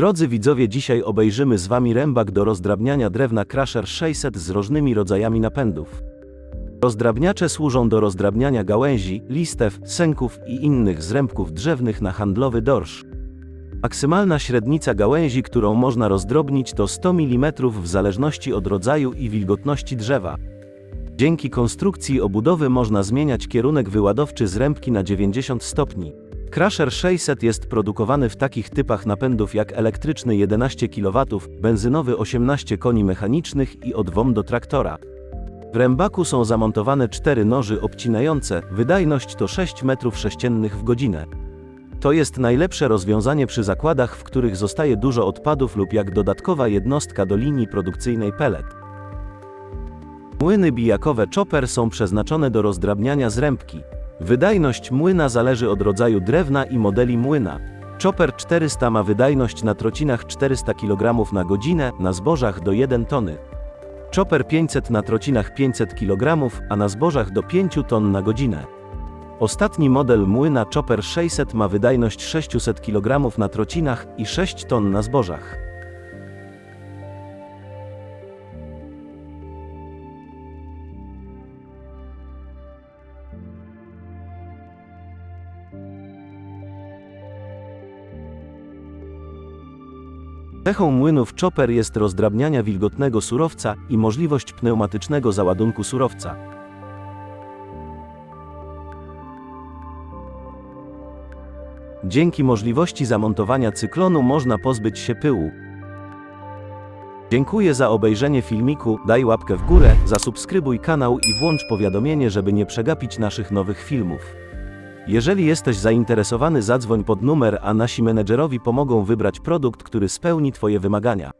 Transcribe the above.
Drodzy widzowie, dzisiaj obejrzymy z Wami rębak do rozdrabniania drewna Crusher 600 z różnymi rodzajami napędów. Rozdrabniacze służą do rozdrabniania gałęzi, listew, sęków i innych zrębków drzewnych na handlowy dorsz. Maksymalna średnica gałęzi, którą można rozdrobnić to 100 mm w zależności od rodzaju i wilgotności drzewa. Dzięki konstrukcji obudowy można zmieniać kierunek wyładowczy zrębki na 90 stopni. Crusher 600 jest produkowany w takich typach napędów jak elektryczny 11 kW, benzynowy 18 koni mechanicznych i odwom do traktora. W rębaku są zamontowane cztery noży obcinające, wydajność to 6 m3 w godzinę. To jest najlepsze rozwiązanie przy zakładach, w których zostaje dużo odpadów lub jak dodatkowa jednostka do linii produkcyjnej pellet. Młyny bijakowe chopper są przeznaczone do rozdrabniania zrębki. Wydajność młyna zależy od rodzaju drewna i modeli młyna. Chopper 400 ma wydajność na trocinach 400 kg na godzinę, na zbożach do 1 tony. Chopper 500 na trocinach 500 kg, a na zbożach do 5 ton na godzinę. Ostatni model młyna Chopper 600 ma wydajność 600 kg na trocinach i 6 ton na zbożach. Cechą młynów chopper jest rozdrabniania wilgotnego surowca i możliwość pneumatycznego załadunku surowca. Dzięki możliwości zamontowania cyklonu można pozbyć się pyłu. Dziękuję za obejrzenie filmiku, daj łapkę w górę, zasubskrybuj kanał i włącz powiadomienie, żeby nie przegapić naszych nowych filmów. Jeżeli jesteś zainteresowany, zadzwoń pod numer, a nasi menedżerowi pomogą wybrać produkt, który spełni Twoje wymagania.